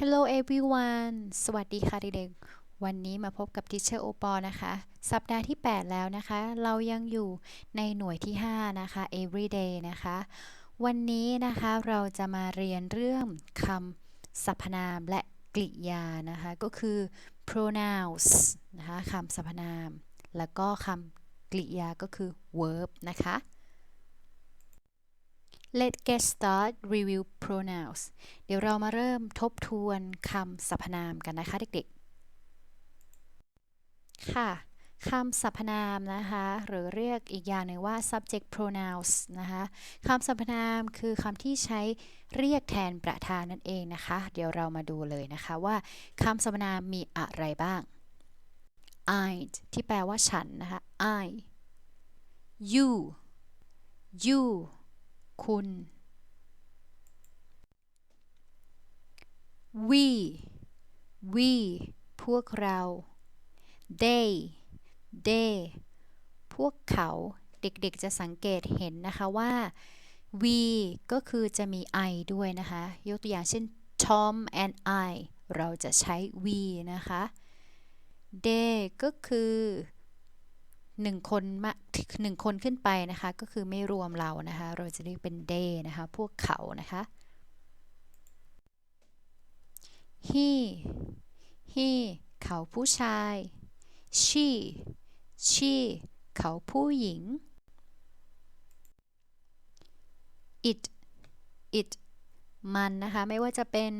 Hello everyone สวัสดีค่ะเด็กๆ วันนี้มาพบกับ Teacher o p o นะคะ สัปดาห์ที่ 8 แล้วนะคะ เรายังอยู่ในหน่วยที่ 5 นะคะ everyday นะคะ วันนี้นะคะเราจะมาเรียนเรื่องคำสรรพนามและกริยานะคะ ก็คือ pronouns นะคะคำสรรพนาม แล้วก็คำกริยาก็คือ verb นะคะ Let's get start review pronouns เดี๋ยวเรามาเริ่มทบทวนคำสรรพนามกันนะคะเด็กๆ ค่ะคำสรรพนามนะคะ หรือเรียกอีกอย่างหนึ่งว่า subject pronouns นะคะคำสรรพนามคือคำที่ใช้เรียกแทนประธานนั่นเองนะคะ เดี๋ยวเรามาดูเลยนะคะว่าคำสรรพนามมีอะไรบ้าง I ที่แปลว่าฉันนะคะ I you you คุณ we we พวกเรา they they พวกเขาเด็กๆจะสังเกตเห็นนะคะว่า we ก็คือจะมี I ด้วยนะคะ ยกตัวอย่างเช่น Tom and I เราจะใช้ we นะคะ they ก็คือ หนึ่งคนมาหนึ่งคนขึ้นไปนะคะ ก็คือไม่รวมเรานะคะ เราจะเรียกเป็น they นะคะ พวกเขานะคะ he he เขาผู้ชาย she she เขาผู้หญิง it it มันนะคะ ไม่ว่าจะเป็น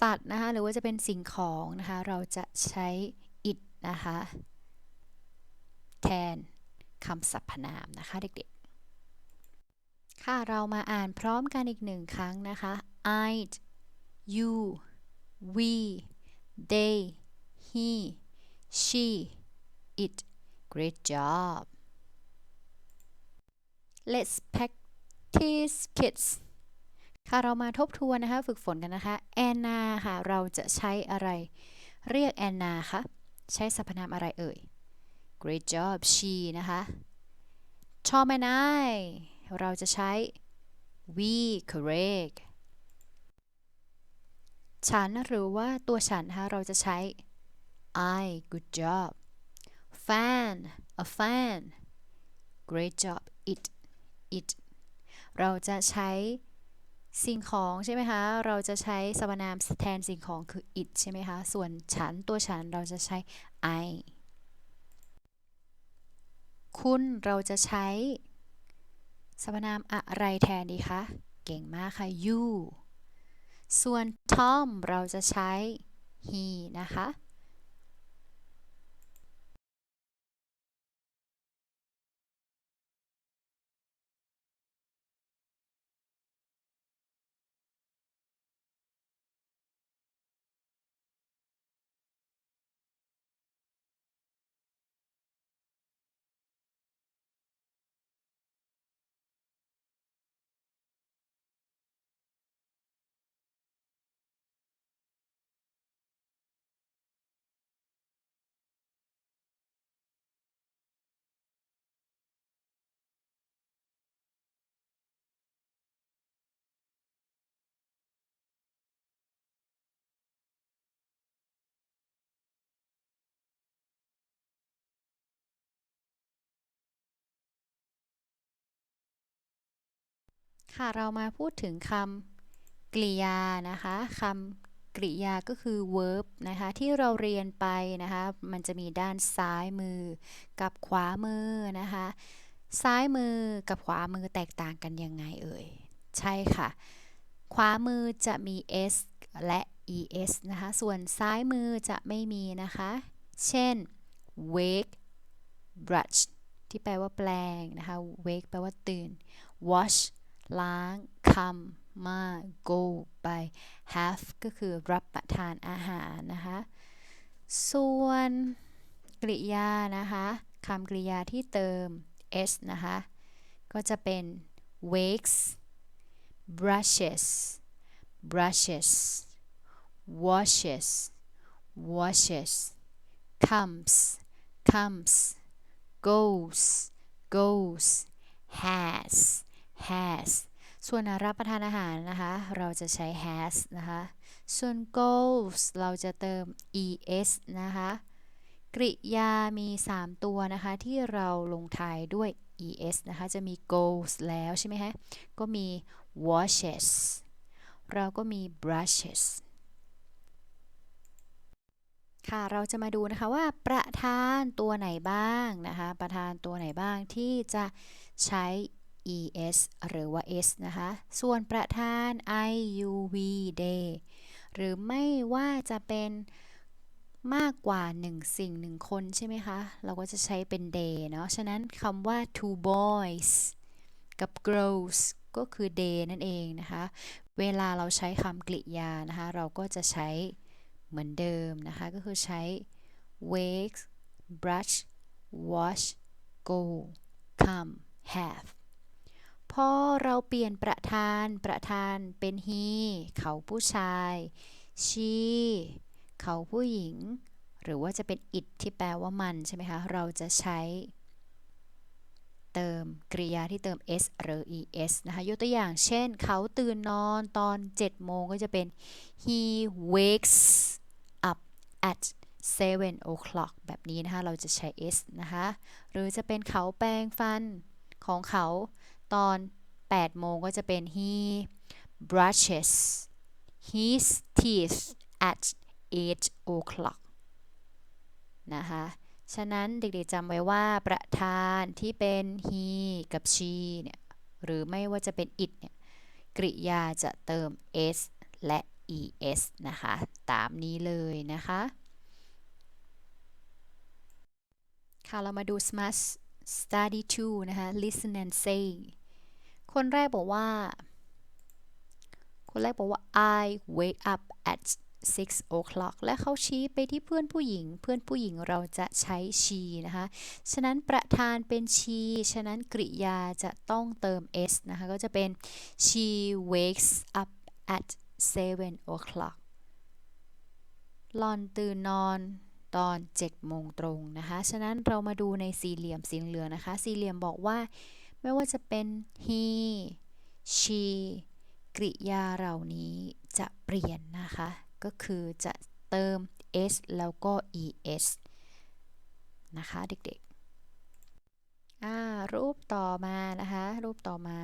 สัตว์นะคะ หรือว่าจะเป็นสิ่งของนะคะ เราจะใช้ it นะคะ แทนคำสรรพนามนะคะเด็กๆ ค่ะเรามาอ่านพร้อมกันอีกหนึ่งครั้งนะคะ I you we they he she it great job let's practice kids ค่ะเรามาทบทวนนะคะฝึกฝนกันนะคะแอนนาค่ะเราจะใช้อะไร เรียกแอนนาคะใช้สรรพนามอะไรเอ่ย great job she นะคะ Tom and I เราจะใช้ we correct ฉันหรือว่าตัวฉันนะคะเราจะใช้ I good job fan a fan great job it it เราจะใช้สิ่งของใช่ไหมคะ เราจะใช้สรรพนามแทนสิ่งของคือ it ใช่ไหมคะ ส่วนฉันตัวฉันเราจะใช้ I คุณเราจะใช้ สรรพนามอะไรแทนดีคะ เก่งมากค่ะ you ส่วน Tom เราจะใช้ he นะคะ ค่ะเรามาพูดถึงคำกริยานะคะคำกริยาก็คือ verb นะคะที่เราเรียนไปนะคะมันจะมีด้านซ้ายมือกับขวามือนะคะซ้ายมือกับขวามือแตกต่างกันยังไงเอ่ยใช่ค่ะ ขวามือจะมี s และ es นะคะส่วนซ้ายมือจะไม่มีนะคะ เช่น wake brush ที่แปลว่าแปลงนะคะ wake แปลว่าตื่น wash ล้าง come มา go ไป have ก็คือรับประทานอาหารนะคะ ส่วนกริยานะคะคำกริยาที่เติม s นะคะ ก็จะเป็น wakes brushes brushes washes washes comes comes goes goes has has ส่วนรับประทานอาหารนะคะ เราจะใช้ has นะคะ ส่วน goes เราจะเติม es นะคะ กริยามี 3 ตัวนะคะ ที่เราลงท้ายด้วย es นะคะ จะมี goes แล้วใช่ไหมคะ ก็มี washes เราก็มี brushes ค่ะ เราจะมาดูนะคะว่าประธานตัวไหนบ้างนะคะ ประธานตัวไหนบ้างที่จะใช้ es หรือว่า s นะคะ ส่วนประธาน i u v day หรือไม่ว่าจะเป็นมากกว่า 1 สิ่ง 1 คนใช่ไหมคะ เราก็จะใช้เป็น day เนาะ ฉะนั้นคำว่า two boys กับ girls ก็คือ day นั่นเองนะคะ เวลาเราใช้คำกริยานะคะ เราก็จะใช้เหมือนเดิมนะคะ ก็คือใช้ wake brush wash go come have พอเราเปลี่ยนประธานประธานเป็น he เขาผู้ชาย she เขาผู้หญิง หรือว่าจะเป็น it ที่แปลว่ามันใช่ไหมคะ เราจะใช้ เติมกริยาที่เติม s หรือ es นะคะ ยกตัวอย่างเช่น เขาตื่นนอนตอน 7 โมงก็จะเป็น he wakes up at 7 o'clock แบบนี้นะคะ เราจะใช้ s นะคะ หรือจะเป็นเขาแปรงฟันของเขา ตอน 8 โมงก็จะเป็น he brushes his teeth at 8 o'clock นะคะ ฉะนั้นเด็กๆจำไว้ว่าประธานที่เป็น he กับ she เนี่ย หรือไม่ว่าจะเป็น it เนี่ย กริยาจะเติม s และ es นะคะ ตามนี้เลยนะคะ ค่ะ เรามาดู smart study 2 นะคะ listen and say คนแรกบอกว่า คนแรกบอกว่า I wake up at 6 o'clock และเขาชี้ไปที่เพื่อนผู้หญิง เพื่อนผู้หญิงเราจะใช้ she นะคะ ฉะนั้นประธานเป็น she ฉะนั้นกริยาจะต้องเติม s นะคะ ก็จะเป็น she wakes up at 7 o'clock หลอนตื่นนอนตอน7โมงตรงนะคะ ฉะนั้นเรามาดูในสี่เหลี่ยมสีเหลืองนะคะ สี่เหลี่ยมบอกว่า ไม่ว่าจะเป็น he she กริยาเหล่านี้จะเปลี่ยนนะคะ ก็คือจะเติม s แล้วก็ es นะคะเด็กๆ รูปต่อมานะคะ รูปต่อมา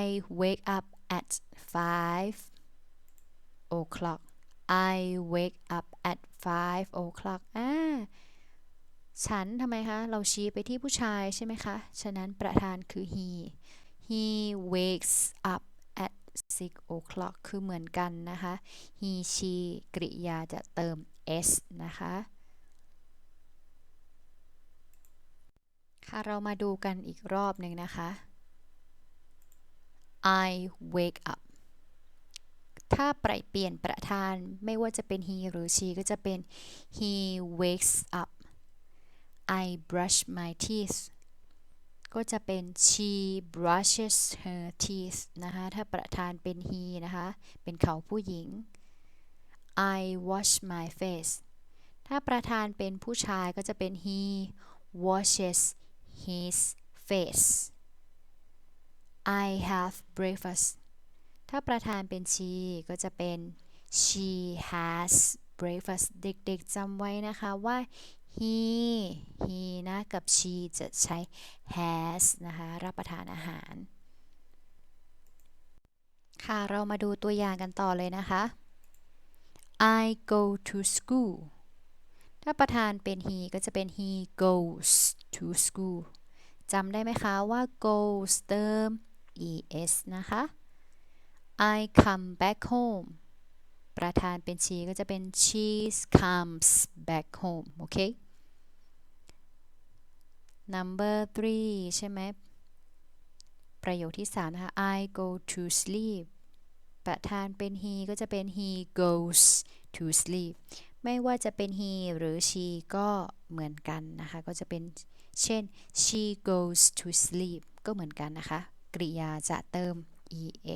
I wake up at 5 o'clock I wake up at 5 o'clock อ่า ฉันทำไมคะ เราชี้ไปที่ผู้ชายใช่ไหมคะ ฉะนั้นประธานคือ he he wakes up at 6 o'clock คือเหมือนกันนะคะ he she กริยาจะเติม s นะคะ ค่ะ เรามาดูกันอีกรอบหนึ่งนะคะ I wake up ถ้าเปลี่ยนประธานไม่ว่าจะเป็น he หรือ she ก็จะเป็น he wakes up I brush my teeth ก็จะเป็น she brushes her teeth นะคะ ถ้าประธานเป็น he นะคะ เป็นเขาผู้หญิง I wash my face ถ้าประธานเป็นผู้ชายก็จะเป็น he washes his face I have breakfast ถ้าประธานเป็น she ก็จะเป็น she has breakfast เด็กๆจำไว้นะคะว่า he he นะ กับ she จะใช้ has นะคะ รับประทานอาหาร ค่ะ เรามาดูตัวอย่างกันต่อเลยนะคะ I go to school ถ้าประธานเป็น he ก็จะเป็น he goes to school จำได้ไหมคะว่า goes เติม es นะคะ I come back home ประธานเป็น she ก็จะเป็น she comes back home โอเค number three ใช่ไหม ประโยคที่3นะคะ I go to sleep ประธานเป็น he ก็จะเป็น he goes to sleep ไม่ว่าจะเป็น he หรือ she ก็เหมือนกันนะคะ ก็จะเป็น เช่น she goes to sleep ก็เหมือนกันนะคะ กริยาจะเติม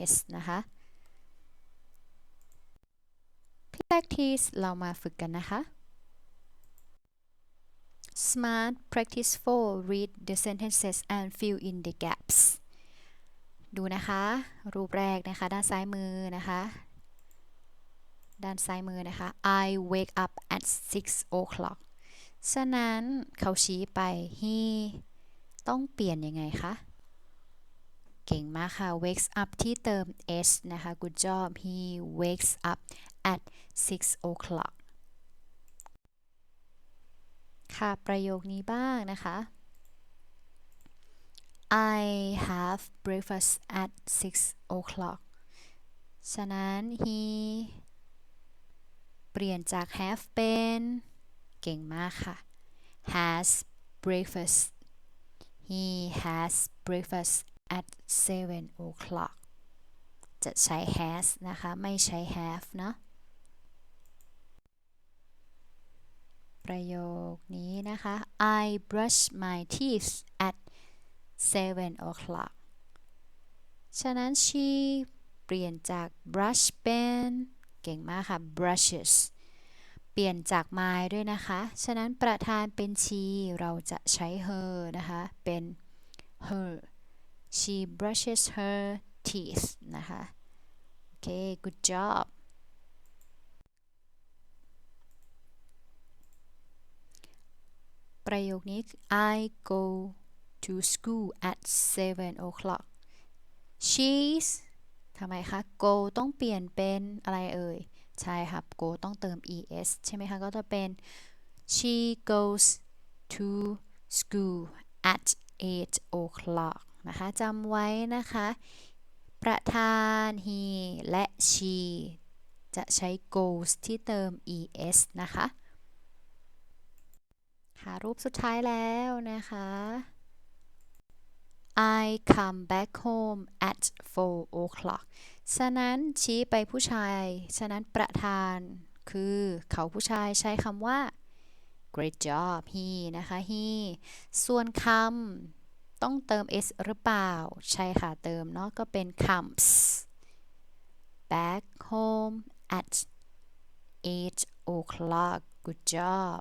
es นะคะ practice เรามาฝึกกันนะคะ Smart practice 4 read the sentences and fill in the gaps ดูนะคะ รูปแรกนะคะ ด้านซ้ายมือนะคะ ด้านซ้ายมือนะคะ I wake up at 6 o'clock ฉะนั้นเขาชี้ไป he ต้องเปลี่ยนยังไงคะ เก่งมากค่ะ wakes up ที่เติม s นะคะ good job he wakes up at 6 o'clock ค่ะประโยคนี้บ้างนะคะ I have breakfast at 6 o'clock ฉะนั้น he เปลี่ยนจาก have เป็น เก่งมากค่ะ has breakfast he has breakfast at 7 o'clock จะใช้ has นะคะ ไม่ใช้ have เนาะ ประโยคนี้นะคะ I brush my teeth at 7 o'clock ฉะนั้น she เปลี่ยนจาก brush เป็น เก่งมากค่ะ brushes เปลี่ยนจาก my ด้วยนะคะ ฉะนั้นประธานเป็น she เราจะใช้ her นะคะ เป็น her she brushes her teeth นะคะ โอเค good job ประโยคนี้ I go to school at 7 o'clock she's ทำไมคะ go ต้องเปลี่ยนเป็นอะไรเอ่ย ใช่ครับ go ต้องเติม es ใช่ไหมคะ ก็จะเป็น she goes to school at 8 o'clock นะคะจำไว้นะคะ ประธาน he และ she จะใช้ goes ที่เติม es นะคะ ค่ะรูปสุดท้ายแล้วนะคะ I come back home at 4 o'clock ฉะนั้นชี้ไปผู้ชาย ฉะนั้นประธานคือเขาผู้ชายใช้คำว่า great job he นะคะ he ส่วนคำต้องเติม s หรือเปล่า ใช่ค่ะเติมเนาะก็เป็น comes back home at 8 o'clock good job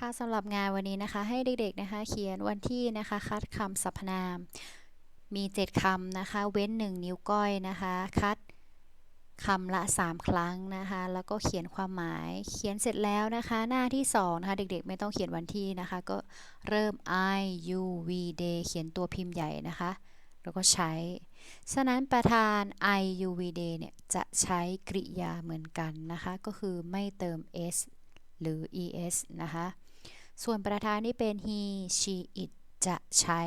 ค่ะสำหรับงานวันนี้นะคะให้เด็กๆนะคะเขียนวันที่นะคะคัดคำสรรพนาม มี 7คำนะคะ เว้น 1 นิ้วก้อยนะคะ คัดคำละ 3 ครั้งนะคะ แล้วก็เขียนความหมาย เขียนเสร็จแล้วนะคะ หน้าที่2นะคะเด็กๆ ไม่ต้องเขียนวันที่นะคะ ก็เริ่ม I U V day เขียนตัวพิมพ์ใหญ่นะคะ แล้วก็ใช้ ฉะนั้นประธาน I U V day เนี่ยจะใช้กริยาเหมือนกันนะคะ ก็คือไม่เติม s หรือ es นะคะ ส่วนประธานที่เป็น he she it จะใช้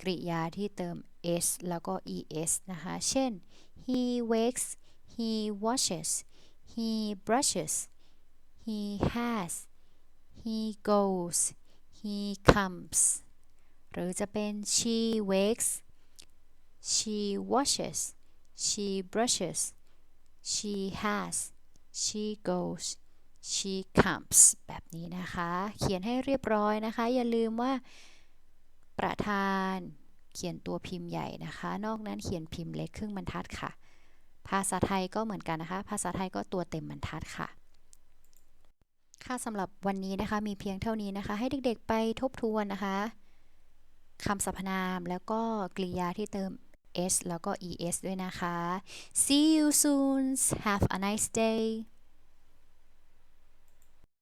กริยาที่เติม s แล้วก็ es นะคะ เช่น he wakes he washes he brushes he has he goes he comes หรือจะเป็น she wakes she washes she brushes she has she goes she comes แบบนี้นะคะ เขียนให้เรียบร้อยนะคะ อย่าลืมว่าประธานเขียนตัวพิมพ์ใหญ่นะคะ นอกนั้นเขียนพิมพ์เล็กครึ่งบรรทัดค่ะ ภาษาไทยก็เหมือนกันนะคะ ภาษาไทยก็ตัวเต็มบรรทัดค่ะ ค่ะสำหรับวันนี้นะคะมีเพียงเท่านี้นะคะ ให้เด็กๆไปทบทวนนะคะคำสรรพนามแล้วก็กริยาที่เติม s แล้วก็ es ด้วยนะคะ see you soon have a nice day